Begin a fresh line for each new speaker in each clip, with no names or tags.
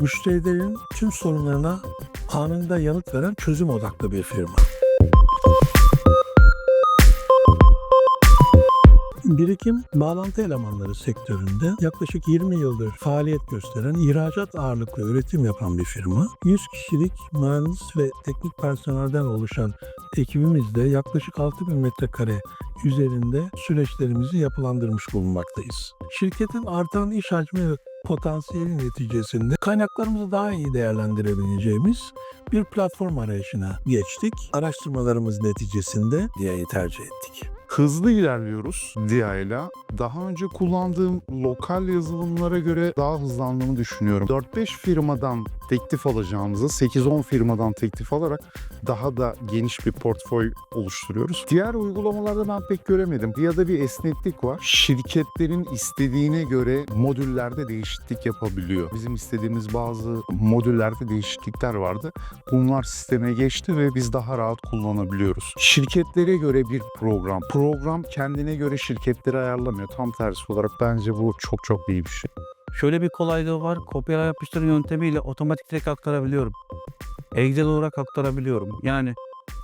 müşterilerin tüm sorunlarına anında yanıt veren çözüm odaklı bir firma. Birikim bağlantı elemanları sektöründe yaklaşık 20 yıldır faaliyet gösteren ihracat ağırlıklı üretim yapan bir firma. 100 kişilik mühendis ve teknik personelden oluşan ekibimizde yaklaşık 6000 metrekare üzerinde süreçlerimizi yapılandırmış bulunmaktayız. Şirketin artan iş hacmi potansiyeli neticesinde kaynaklarımızı daha iyi değerlendirebileceğimiz bir platform arayışına geçtik. Araştırmalarımız neticesinde DIA'yı tercih ettik.
Hızlı ilerliyoruz DIA. Daha önce kullandığım lokal yazılımlara göre daha hızlandığını düşünüyorum. 4-5 firmadan teklif alacağımızı 8-10 firmadan teklif alarak daha da geniş bir portföy oluşturuyoruz. Diğer uygulamalarda ben pek göremedim. DIA'da bir esneklik var. Şirketlerin istediğine göre modüllerde değişiklik yapabiliyor. Bizim istediğimiz bazı modüllerde değişiklikler vardı. Bunlar sisteme geçti ve biz daha rahat kullanabiliyoruz. Şirketlere göre bir program. Program kendine göre şirketleri ayarlamıyor. Tam tersi olarak bence bu çok çok iyi bir şey.
Şöyle bir kolaylığı var. Kopyala yapıştır yöntemiyle otomatik direkt aktarabiliyorum. Excel olarak aktarabiliyorum. Yani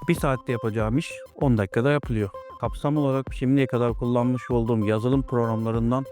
bir saatte yapacağım iş 10 dakikada yapılıyor. Kapsam olarak şimdiye kadar kullanmış olduğum yazılım programlarından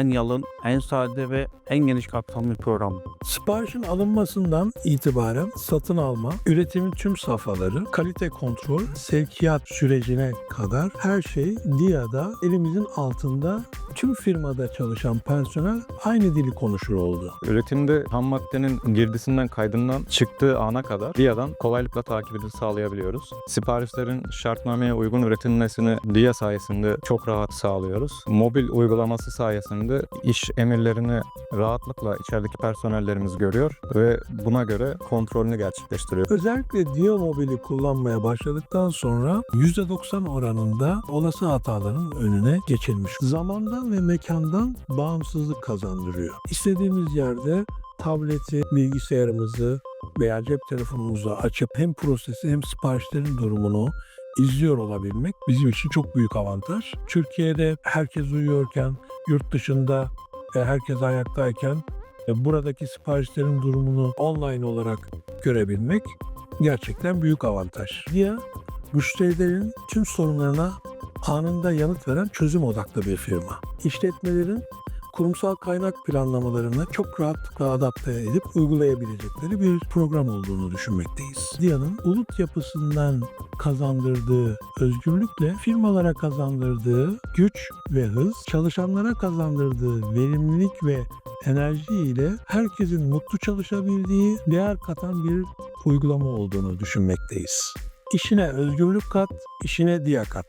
en yalın, en sade ve en geniş kapsamlı program.
Siparişin alınmasından itibaren satın alma, üretimin tüm safhaları, kalite kontrol, sevkiyat sürecine kadar her şey DIA'da elimizin altında tüm firmada çalışan personel aynı dili konuşur oldu.
Üretimde ham maddenin girdisinden kaydından çıktığı ana kadar DIA'dan kolaylıkla takibini sağlayabiliyoruz. Siparişlerin şartnameye uygun üretilmesini DIA sayesinde çok rahat sağlıyoruz. Mobil uygulaması sayesinde iş emirlerini rahatlıkla içerideki personellerimiz görüyor ve buna göre kontrolünü gerçekleştiriyor.
Özellikle DIA mobili kullanmaya başladıktan sonra %90 oranında olası hataların önüne geçilmiş. Zamandan ve mekandan bağımsızlık kazandırıyor. İstediğimiz yerde tableti, bilgisayarımızı veya cep telefonumuzu açıp hem prosesi hem siparişlerin durumunu izliyor olabilmek bizim için çok büyük avantaj. Türkiye'de herkes uyuyorken, yurt dışında e, herkes ayaktayken e, buradaki siparişlerin durumunu online olarak görebilmek gerçekten büyük avantaj. Dia, müşterilerin tüm sorunlarına anında yanıt veren çözüm odaklı bir firma. İşletmelerin kurumsal kaynak planlamalarını çok rahatlıkla adapte edip uygulayabilecekleri bir program olduğunu düşünmekteyiz. Dia'nın ulut yapısından kazandırdığı özgürlükle firmalara kazandırdığı güç ve hız, çalışanlara kazandırdığı verimlilik ve enerji ile herkesin mutlu çalışabildiği, değer katan bir uygulama olduğunu düşünmekteyiz. İşine özgürlük kat, işine Dia kat.